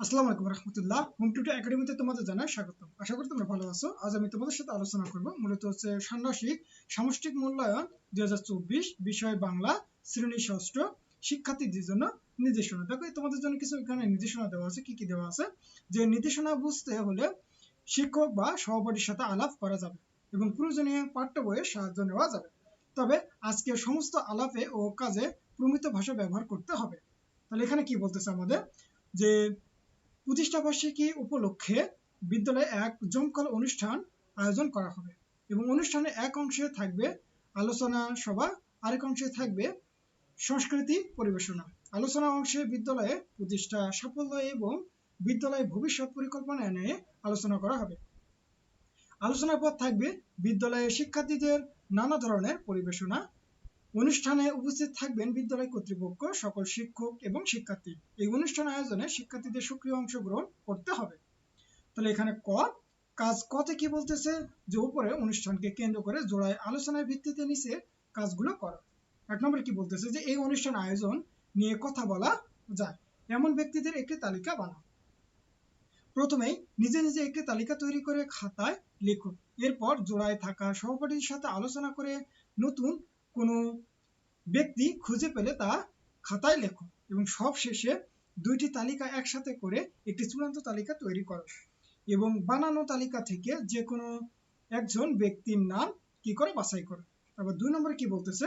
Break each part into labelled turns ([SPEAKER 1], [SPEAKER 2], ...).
[SPEAKER 1] আসসালামু আলাইকুম রহমতুল্লাহ। হোম টুটু একাডেমিতে তোমাদের জানাই স্বাগতম। আশা করি তোমরা ভালো আছো। আজ আমি তোমাদের সাথে আলোচনা করব। মূলত হচ্ছে ষান্মাসিক সামষ্টিক মূল্যায়ন দুই বিষয় বাংলা শ্রেণি ষষ্ঠ শিক্ষার্থীদের জন্য নির্দেশনা। দেখো তোমাদের জন্য কিছু এখানে নির্দেশনা দেওয়া আছে। কি কি দেওয়া আছে? যে নির্দেশনা বুঝতে হলে শিক্ষক বা সহপাঠীর সাথে আলাপ করা যাবে এবং প্রয়োজনীয় পাঠ্য বইয়ের সাহায্য নেওয়া যাবে। তবে আজকে সমস্ত আলাপে ও কাজে প্রমিত ভাষা ব্যবহার করতে হবে। তাহলে এখানে কি বলতেছে আমাদের? যে প্রতিষ্ঠাবার্ষিকী উপলক্ষে বিদ্যালয়ে এক জমকাল অনুষ্ঠান আয়োজন করা হবে এবং অনুষ্ঠানে এক অংশে থাকবে আলোচনা সভা, আরেক অংশে থাকবে সংস্কৃতি পরিবেশনা। আলোচনা অংশে বিদ্যালয়ে প্রতিষ্ঠা, সাফল্য এবং বিদ্যালয়ে ভবিষ্যৎ পরিকল্পনা নিয়ে আলোচনা করা হবে। আলোচনার পর থাকবে বিদ্যালয়ের শিক্ষার্থীদের নানা ধরনের পরিবেশনা অনুষ্ঠানে উপস্থিত থাকবেন বিদ্যালয় কর্তৃপক্ষ, সকল শিক্ষক এবং শিক্ষার্থী। এই অনুষ্ঠান আয়োজনে শিক্ষার্থীদের সক্রিয় অংশগ্রহণ করতে হবে। তাহলে এখানে ক, কাজ কতে কি বলতেছে? যে উপরে অনুষ্ঠানকে কেন্দ্র করে জোড়ায় আলোচনার ভিত্তিতে নিচে কাজগুলো করা। এক নম্বর কি বলতেছে? যে এই অনুষ্ঠান আয়োজন নিয়ে কথা বলা যায়। এমন ব্যক্তিদের একটি তালিকা বানাও। প্রথমেই নিজে নিজে একটি তালিকা তৈরি করে খাতায় লিখুন এরপর জোড়ায় থাকা সহপাঠীর সাথে আলোচনা করে নতুন কোনো ব্যক্তি খুঁজে পেলে তা খাতায় লেখো এবং সব শেষে দুইটি তালিকা একসাথে করে একটি চূড়ান্ত তালিকা তৈরি করো এবং বানানো তালিকা থেকে যে কোনো একজন ব্যক্তির নাম কি করে বাছাই করো। তারপর দুই নম্বরে কি বলতেছে?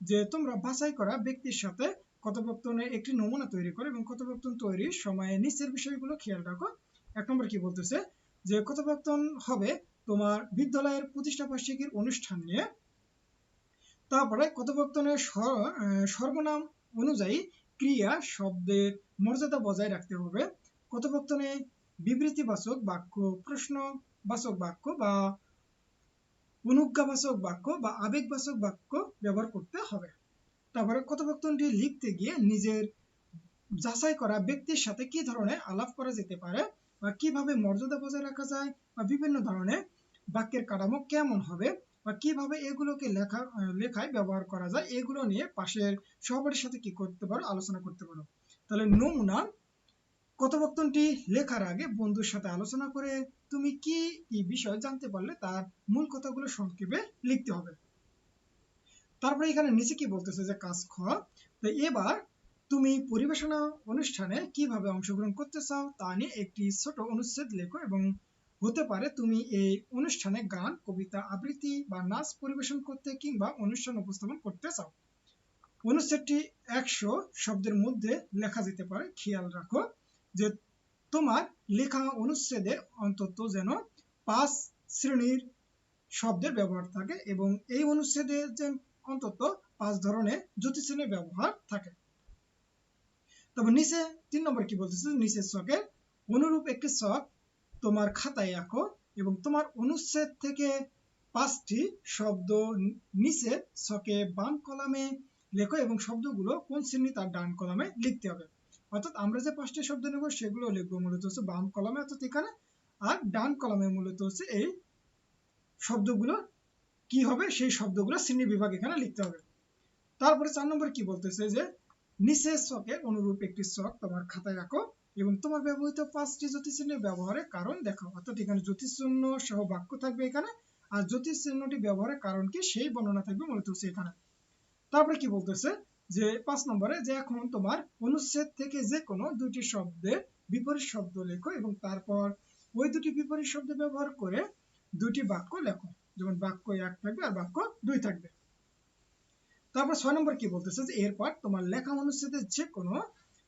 [SPEAKER 1] যে তোমরা বাছাই করা ব্যক্তির সাথে কথোপকথনের একটি নমুনা তৈরি করো এবং কথোপকথন তৈরির সময়ে নিচের বিষয়গুলো খেয়াল রাখো। এক নম্বর কি বলতেছে? যে কথোপকথন হবে তোমার বিদ্যালয়ের প্রতিষ্ঠা বার্ষিকীর অনুষ্ঠান নিয়ে। তারপরে কথোপকথনের সর্বনাম অনুযায়ী ক্রিয়া শব্দের মর্যাদা বজায় রাখতে হবে। কথোপকথনে বিবৃতিবাচক বাক্য, প্রশ্নবাচক বাক্য বা অনুজ্ঞাবাচক বাক্য বা আবেগবাচক বাক্য ব্যবহার করতে হবে। তারপরে কথোপকথনটি লিখতে গিয়ে নিজের যাচাই করা ব্যক্তির সাথে কি ধরনের আলাপ করা যেতে পারে বা কীভাবে মর্যাদা বজায় রাখা যায় বা বিভিন্ন ধরনের বাক্যের কাঠামো কেমন হবে বা কীভাবে এগুলোকে লেখা, লেখায় ব্যবহার করা যায়, এগুলো নিয়ে পাশের সহপাঠীর সাথে কি করতে পারো, আলোচনা করতে পারো। তাহলে নমুনা, কথোপকথনটি লেখার আগে বন্ধুর সাথে আলোচনা করে তুমি কি কি বিষয় জানতে পারলে তার মূল কথাগুলো সংক্ষেপে লিখতে হবে। তারপরে এখানে নিচে কি বলতেছে যে কাজ খ, তো এবার তুমি পরিবেশনা অনুষ্ঠানে কীভাবে অংশগ্রহণ করতে চাও তা নিয়ে একটি ছোট অনুচ্ছেদ লেখো এবং হতে পারে তুমি এই অনুষ্ঠানে গান, কবিতা, আবৃত্তি বা নাচ পরিবেশন করতে কিংবা অনুষ্ঠান উপস্থাপন করতে চাও। অনুচ্ছেদটি একশো শব্দের মধ্যে লেখা যেতে পারে। খেয়াল রাখো যে তোমার লেখা অনুচ্ছেদে অন্তত যেন পাঁচ শ্রেণির শব্দের ব্যবহার থাকে এবং এই অনুচ্ছেদে যে অন্তত পাঁচ ধরনের জ্যোতিষের ব্যবহার থাকে। তবে নিচে তিন নম্বর কি বলতেছে? নিচের ছকের অনুরূপ একটি ছক তোমার খাতায় আঁকো এবং তোমার অনুচ্ছেদ থেকে পাঁচটি শব্দ নিচে ছকে বাম কলামে লেখো এবং শব্দগুলো কোন শ্রেণি তার ডান কলামে লিখতে হবে। অর্থাৎ আমরা যে পাঁচটি শব্দ নেব সেগুলো লিখব, মূলত হচ্ছে বাম কলামে অর্থাৎ এখানে, আর ডান কলামে মূলত হচ্ছে এই শব্দগুলো কি হবে? সেই শব্দগুলো শ্রেণি বিভাগ এখানে লিখতে হবে। তারপরে চার নম্বর কি বলতেছে যে, নিচের ছকের অনুরূপ একটি ছক তোমার খাতায় রাখো এবং তোমার ব্যবহৃত পাঁচটি জ্যোতিষচিহ্নের ব্যবহারের কারণ দেখাও। অর্থাৎ এখানে জ্যোতিষচিহ্ন সহ বাক্য থাকবে এখানে, আর জ্যোতিষ চিহ্নটি ব্যবহারের কারণ কি সেই বর্ণনা থাকবে মূলত হচ্ছে এখানে। তারপরে কি বলতেছে? যে পাঁচ নম্বরে, যে এখন তোমার অনুচ্ছেদ থেকে যে কোনো দুটি শব্দের বিপরীত শব্দ লেখো এবং তারপর ওই দুটি বিপরীত শব্দ ব্যবহার করে দুটি বাক্য লেখো। যেমন বাক্য এক থাকবে আর বাক্য দুই থাকবে। তারপর ছয় নম্বর কি বলতেছে? যে এরপর তোমার লেখা অনুচ্ছেদের যে কোনো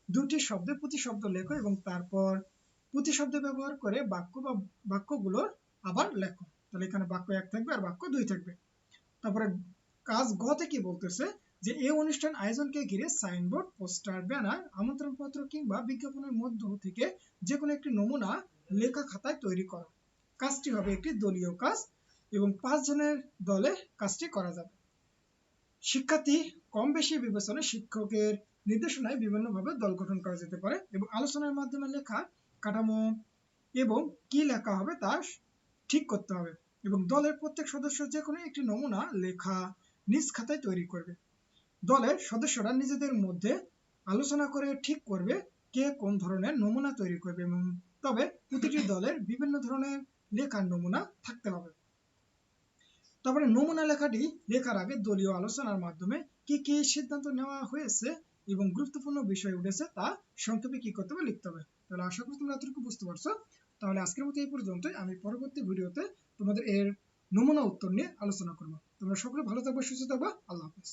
[SPEAKER 1] দুটি শব্দে প্রতিশব্দ লেখো এবং তারপর প্রতিশব্দ ব্যবহার করে বাক্য বা বাক্যগুলোর আবার লেখো। তাহলে এখানে বাক্য এক থাকবে আর বাক্য দুই থাকবে। তারপরে কাজ গতে কি বলতেছে যে এই অনুষ্ঠান আয়োজনকে ঘিরে সাইনবোর্ড, পোস্টার, ব্যানার, আমন্ত্রণপত্র কিংবা বিজ্ঞাপনের মধ্য থেকে যে কোনো একটি নমুনা লেখা খাতায় তৈরি করো। কাজটি হবে একটি দলীয় কাজ এবং পাঁচ জনের দলে কাজটি করা যাবে। শিক্ষার্থী কম বেশি বিবেচনায় শিক্ষকের নির্দেশনায় বিভিন্নভাবে দল গঠন করা যেতে পারে এবং আলোচনার মাধ্যমে লেখা, কাঠামো এবং কি লেখা হবে তা ঠিক করতে হবে এবং দলের প্রত্যেক সদস্য যে কোনো একটি নমুনা, লেখা নিজ খাতায় তৈরি করবে। দলের সদস্যরা নিজেদের মধ্যে আলোচনা করে ঠিক করবে কে কোন ধরনের নমুনা তৈরি করবে এবং তবে প্রতিটি দলের বিভিন্ন ধরনের লেখার নমুনা থাকতে হবে। তারপরে নমুনা লেখাটি লেখার আগে দলীয় আলোচনার মাধ্যমে কি কি সিদ্ধান্ত নেওয়া হয়েছে এবং গুরুত্বপূর্ণ বিষয় উঠেছে তা সংক্ষেপে কি করতে হবে লিখতে হবে। তাহলে আশা করি তোমরা এতটুকু বুঝতে পারছ। তাহলে আজকের মতো এই পর্যন্তই। আমি পরবর্তী ভিডিওতে তোমাদের এর নমুনা উত্তর নিয়ে আলোচনা করব। তোমরা সকলে ভালো থাকবে, সুস্থ থাকবে। আল্লাহ হাফিজ।